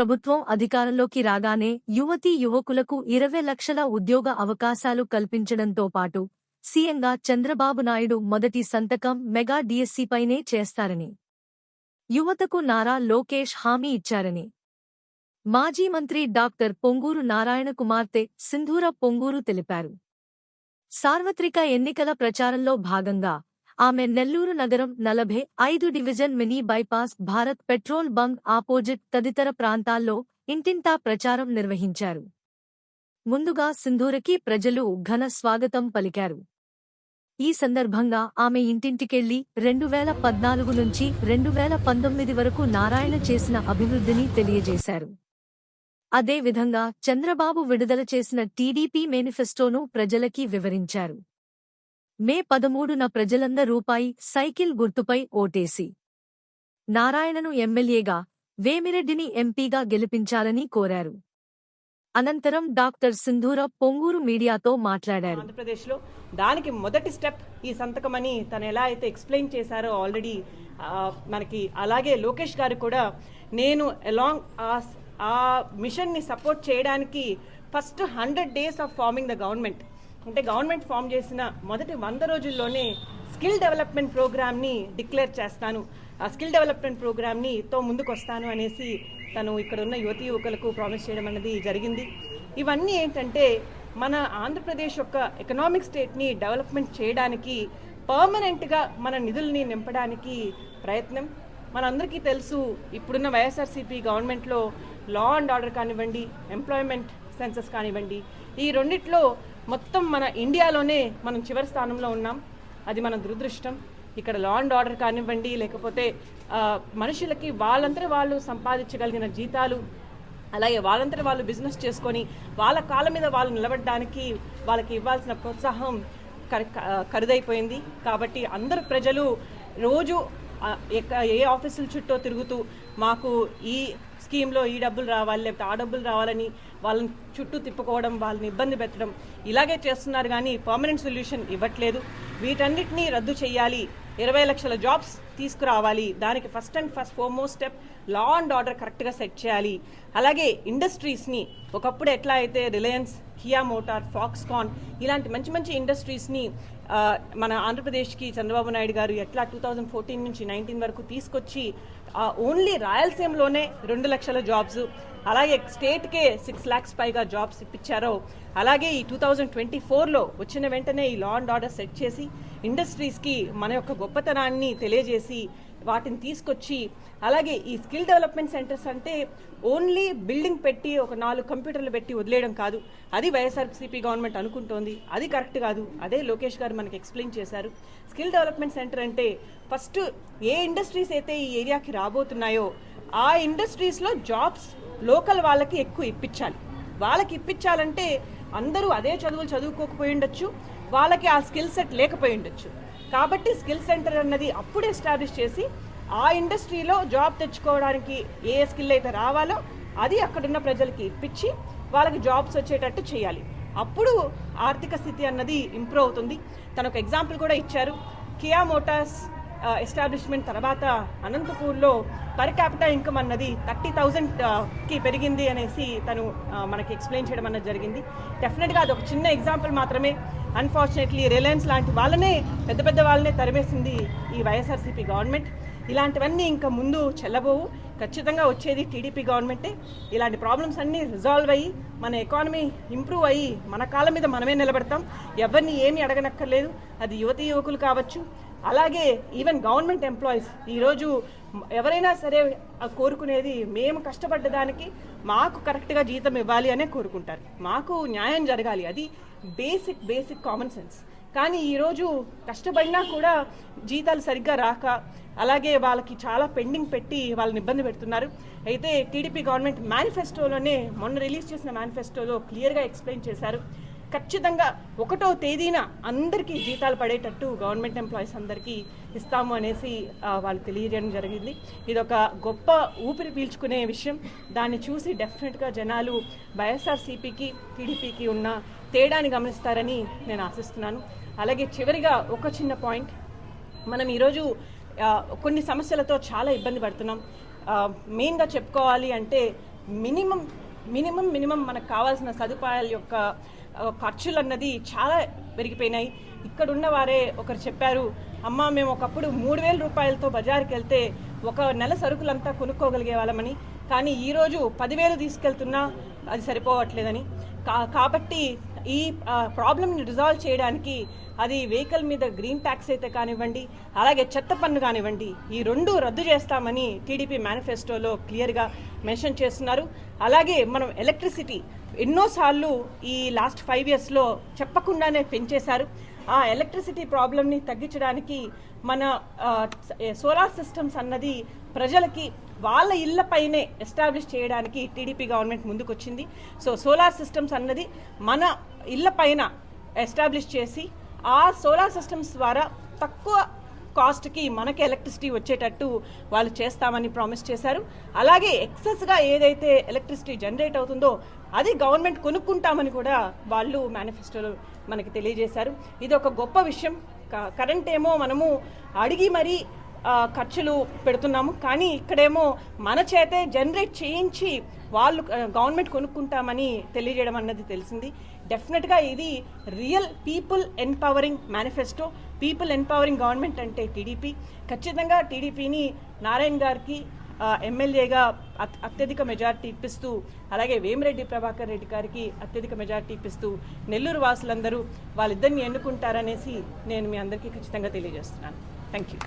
ప్రభుత్వం అధికారంలోకి రాగానే యువతీ యువకులకు ఇరవై లక్షల ఉద్యోగ అవకాశాలు కల్పించడంతో పాటు సీఎంగా చంద్రబాబు నాయుడు మొదటి సంతకం మెగా డిఎస్సీపైనే చేస్తారని. యువతకు నారా లోకేష్ హామీ ఇచ్చారని. మాజీ మంత్రి డాక్టర్ పొంగూరు నారాయణ కుమార్తె సింధూర పొంగూరు తెలిపారు. సార్వత్రిక ఎన్నికల ప్రచారంలో భాగంగా ఆమె నెల్లూరు నగరం నలభై ఐదు division mini bypass Bharat petrol bunk opposite తదితర ప్రాంతాల్లో ఇంటింటా ప్రచారం నిర్వహించారు. ముందుగా సింధూరకి ప్రజలు ఘన స్వాగతం పలికారు. ఈ సందర్భంగా ఆమె ఇంటింటికెళ్ళి రెండు వేల పద్నాలుగు నుంచి రెండు వేల పంతొమ్మిది వరకు నారాయణ చేసిన అభివృద్ధిని తెలియజేశారు. అదేవిధంగా చంద్రబాబు విడుదల చేసిన టీడీపీ మేనిఫెస్టోను ప్రజలకి వివరించారు. మే పదమూడున ప్రజలంద రూపాయి సైకిల్ గుర్తుపై ఓటేసి. నారాయణను ఎమ్మెల్యేగా వేమిరెడ్డిని ఎంపీగా గెలిపించాలని కోరారు. అనంతరం డాక్టర్ సింధూర పొంగూరు మీడియాతో మాట్లాడారు. ఆంధ్రప్రదేశ్లో దానికి మొదటి స్టెప్ ఈ సంతకమని తను ఎలా అయితే ఎక్స్ప్లెయిన్ చేశారో ఆల్రెడీ మనకి అలాగే లోకేష్ గారు కూడా నేను అలాంగ్ ఆ మిషన్ని సపోర్ట్ చేయడానికి first hundred days of farming the government. అంటే గవర్నమెంట్ ఫామ్ చేసిన మొదటి వంద రోజుల్లోనే స్కిల్ డెవలప్మెంట్ ప్రోగ్రామ్ని డిక్లేర్ చేస్తాను. ఆ స్కిల్ డెవలప్మెంట్ ప్రోగ్రామ్ని తో ముందుకు వస్తాను అనేసి తను ఇక్కడ ఉన్న యువతి యువకులకు ప్రామిస్ చేయడం అనేది జరిగింది. ఇవన్నీ ఏంటంటే మన ఆంధ్రప్రదేశ్ యొక్క ఎకనామిక్ స్టేట్ని డెవలప్మెంట్ చేయడానికి పర్మనెంట్గా మన నిధుల్ని నింపడానికి ప్రయత్నం. మనందరికీ తెలుసు ఇప్పుడున్న వైఎస్ఆర్సీపీ గవర్నమెంట్లో లా అండ్ ఆర్డర్ కానివ్వండి ఎంప్లాయ్మెంట్ సెన్సెస్ కానివ్వండి ఈ రెండిట్లో మొత్తం మన ఇండియాలోనే మనం చివరి స్థానంలో ఉన్నాం. అది మన దురదృష్టం. ఇక్కడ లా అండ్ ఆర్డర్ కానివ్వండి లేకపోతే మనుషులకి వాళ్ళంతా వాళ్ళు సంపాదించగలిగిన జీతాలు అలాగే వాళ్ళంతా వాళ్ళు బిజినెస్ చేసుకొని వాళ్ళ కాళ్ళ మీద వాళ్ళు నిలబడడానికి వాళ్ళకి ఇవ్వాల్సిన ప్రోత్సాహం ఖరీదైపోయింది కాబట్టి అందరు ప్రజలు రోజు ఎక్క- ఏ ఆఫీసుల చుట్టూ తిరుగుతూ మాకు ఈ స్కీమ్లో ఈ డబ్బులు రావాలి లేకపోతే ఆ డబ్బులు రావాలని వాళ్ళని చుట్టూ తిప్పుకోవడం వాళ్ళని ఇబ్బంది పెట్టడం ఇలాగే చేస్తున్నారు కానీ పర్మనెంట్ సొల్యూషన్ ఇవ్వట్లేదు. వీటన్నిటినీ రద్దు చేయాలి ఇరవై లక్షల జాబ్స్ తీసుకురావాలి. దానికి first and first foremost step law and order కరెక్ట్గా సెట్ చేయాలి. అలాగే ఇండస్ట్రీస్ని ఒకప్పుడు ఎట్లా అయితే రిలయన్స్ కియా మోటార్ ఫాక్స్కాన్ ఇలాంటి మంచి మంచి ఇండస్ట్రీస్ని మన ఆంధ్రప్రదేశ్కి చంద్రబాబు నాయుడు గారు ఎట్లా టూ థౌజండ్ ఫోర్టీన్ నుంచి నైన్టీన్ వరకు తీసుకొచ్చి ఓన్లీ రాయలసీమలోనే రెండు లక్షల జాబ్స్ అలాగే స్టేట్కే సిక్స్ ల్యాక్స్ పైగా జాబ్స్ ఇప్పించారో. అలాగే ఈ టూ థౌజండ్ ట్వంటీ ఫోర్లో వచ్చిన వెంటనే ఈ లా అండ్ ఆర్డర్ సెట్ చేసి ఇండస్ట్రీస్కి మన యొక్క గొప్పతనాన్ని తెలియజేసి వాటిని తీసుకొచ్చి అలాగే ఈ స్కిల్ డెవలప్మెంట్ సెంటర్స్ అంటే ఓన్లీ బిల్డింగ్ పెట్టి ఒక నాలుగు కంప్యూటర్లు పెట్టి వదిలేయడం కాదు. అది వైఎస్ఆర్సీపీ గవర్నమెంట్ అనుకుంటోంది. అది కరెక్ట్ కాదు. అదే లోకేష్ గారు మనకి ఎక్స్ప్లెయిన్ చేశారు. స్కిల్ డెవలప్మెంట్ సెంటర్ అంటే ఫస్ట్ ఏ ఇండస్ట్రీస్ అయితే ఈ ఏరియాకి రాబోతున్నాయో ఆ ఇండస్ట్రీస్లో జాబ్స్ లోకల్ వాళ్ళకి ఎక్కువ ఇప్పించాలి. వాళ్ళకి ఇప్పించాలంటే అందరూ అదే చదువులు చదువుకోకపోయి ఉండొచ్చు. వాళ్ళకి ఆ స్కిల్ సెట్ లేకపోయి ఉండొచ్చు. కాబట్టి స్కిల్ సెంటర్ అన్నది అప్పుడు ఎస్టాబ్లిష్ చేసి ఆ ఇండస్ట్రీలో జాబ్ తెచ్చుకోవడానికి ఏ స్కిల్ అయితే రావాలో అది అక్కడున్న ప్రజలకి ఇప్పించి వాళ్ళకి జాబ్స్ వచ్చేటట్టు చేయాలి. అప్పుడు ఆర్థిక స్థితి అన్నది ఇంప్రూవ్ అవుతుంది. తను ఒక ఎగ్జాంపుల్ కూడా ఇచ్చారు. కియా మోటార్స్ ఎస్టాబ్లిష్మెంట్ తర్వాత అనంతపూర్లో పర్ క్యాపిటల్ ఇన్కమ్ అన్నది థర్టీ థౌజండ్కి పెరిగింది అనేసి తను మనకి ఎక్స్ప్లెయిన్ చేయడం అన్నది జరిగింది. డెఫినెట్గా అది ఒక చిన్న ఎగ్జాంపుల్ మాత్రమే. అన్ఫార్చునేట్లీ రిలయన్స్ లాంటి వాళ్ళనే పెద్ద పెద్ద వాళ్ళనే తరిమేసింది ఈ వైఎస్ఆర్సీపీ గవర్నమెంట్. ఇలాంటివన్నీ ఇంకా ముందు చెల్లబోవు. ఖచ్చితంగా వచ్చేది టీడీపీ గవర్నమెంటే. ఇలాంటి ప్రాబ్లమ్స్ అన్నీ రిజాల్వ్ అయ్యి మన ఎకానమీ ఇంప్రూవ్ అయ్యి మన కాళ్ళ మీద మనమే నిలబడతాం. ఎవరిని ఏమీ అడగనక్కర్లేదు. అది యువతీ యువకులు కావచ్చు అలాగే ఈవెన్ గవర్నమెంట్ ఎంప్లాయీస్ ఈరోజు ఎవరైనా సరే కోరుకునేది మేము కష్టపడ్డ దానికి మాకు కరెక్ట్గా జీతం ఇవ్వాలి అనే కోరుకుంటారు. మాకు న్యాయం జరగాలి. అది బేసిక్ బేసిక్ కామన్ సెన్స్ కానీ ఈరోజు కష్టపడినా కూడా జీతాలు సరిగ్గా రాక అలాగే వాళ్ళకి చాలా పెండింగ్ పెట్టి వాళ్ళని ఇబ్బంది పెడుతున్నారు. అయితే టీడీపీ గవర్నమెంట్ మేనిఫెస్టోలోనే మొన్న రిలీజ్ చేసిన మేనిఫెస్టోలో క్లియర్గా ఎక్స్ప్లెయిన్ చేశారు. ఖచ్చితంగా ఒకటో తేదీన అందరికీ జీతాలు పడేటట్టు గవర్నమెంట్ ఎంప్లాయీస్ అందరికీ ఇస్తాము అనేసి వాళ్ళు తెలియజేయడం జరిగింది. ఇది ఒక గొప్ప ఊపిరి పీల్చుకునే విషయం. దాన్ని చూసి డెఫినెట్గా జనాలు వైఎస్ఆర్సీపీకి టీడీపీకి ఉన్న తేడాని గమనిస్తారని నేను ఆశిస్తున్నాను. అలాగే చివరిగా ఒక చిన్న పాయింట్. మనం ఈరోజు కొన్ని సమస్యలతో చాలా ఇబ్బంది పడుతున్నాం. మెయిన్గా చెప్పుకోవాలి అంటే మినిమం మినిమం మినిమం మనకు కావాల్సిన సదుపాయాల యొక్క ఖర్చులు అన్నది చాలా పెరిగిపోయినాయి. ఇక్కడ ఉన్న వారే ఒకరు చెప్పారు అమ్మ మేము ఒకప్పుడు మూడు వేల రూపాయలతో బజార్కి వెళ్తే ఒక నెల సరుకులంతా కొనుక్కోగలిగే వాళ్ళమని. కానీ ఈరోజు పదివేలు తీసుకెళ్తున్నా అది సరిపోవట్లేదని. కా కాబట్టి ఈ ప్రాబ్లమ్ని రిజాల్వ్ చేయడానికి అది వెహికల్ మీద గ్రీన్ ట్యాక్స్ అయితే కానివ్వండి అలాగే చెత్త పన్ను కానివ్వండి ఈ రెండు రద్దు చేస్తామని టీడీపీ మేనిఫెస్టోలో క్లియర్గా మెన్షన్ చేస్తున్నారు. అలాగే మనం ఎలక్ట్రిసిటీ ఎన్నోసార్లు ఈ లాస్ట్ ఫైవ్ ఇయర్స్లో చెప్పకుండానే పెంచేశారు. ఆ ఎలక్ట్రిసిటీ ప్రాబ్లమ్ని తగ్గించడానికి మన సోలార్ సిస్టమ్స్ అన్నది ప్రజలకి వాళ్ళ ఇళ్ళపైనే ఎస్టాబ్లిష్ చేయడానికి టీడీపీ గవర్నమెంట్ ముందుకొచ్చింది. సో సోలార్ సిస్టమ్స్ అన్నది మన ఇళ్ళపైన ఎస్టాబ్లిష్ చేసి ఆ సోలార్ సిస్టమ్స్ ద్వారా తక్కువ కాస్ట్కి మనకి ఎలక్ట్రిసిటీ వచ్చేటట్టు వాళ్ళు చేస్తామని ప్రామిస్ చేశారు. అలాగే ఎక్సెస్గా ఏదైతే ఎలక్ట్రిసిటీ జనరేట్ అవుతుందో అది గవర్నమెంట్ కొనుక్కుంటామని కూడా వాళ్ళు మేనిఫెస్టోలో మనకి తెలియజేశారు. ఇది ఒక గొప్ప విషయం. క- కరెంట్ ఏమో మనము అడిగి మరీ ఖర్చులు పెడుతున్నాము. కానీ ఇక్కడేమో మన చేతే జనరేట్ చేయించి వాళ్ళు గవర్నమెంట్ కొనుక్కుంటామని తెలియజేయడం అన్నది తెలిసింది. డెఫినెట్గా ఇది real people empowering manifesto people empowering government అంటే టీడీపీ ఖచ్చితంగా టీడీపీని నారాయణ గారికి ఎమ్మెల్యేగా అత్యధిక మెజార్టీ ఇప్పిస్తూ అలాగే వేమిరెడ్డి ప్రభాకర్ రెడ్డి గారికి అత్యధిక మెజార్టీ ఇప్పిస్తూ నెల్లూరు వాసులందరూ వాళ్ళిద్దరిని ఎన్నుకుంటారనేసి నేను మీ అందరికీ ఖచ్చితంగా తెలియజేస్తున్నాను. Thank you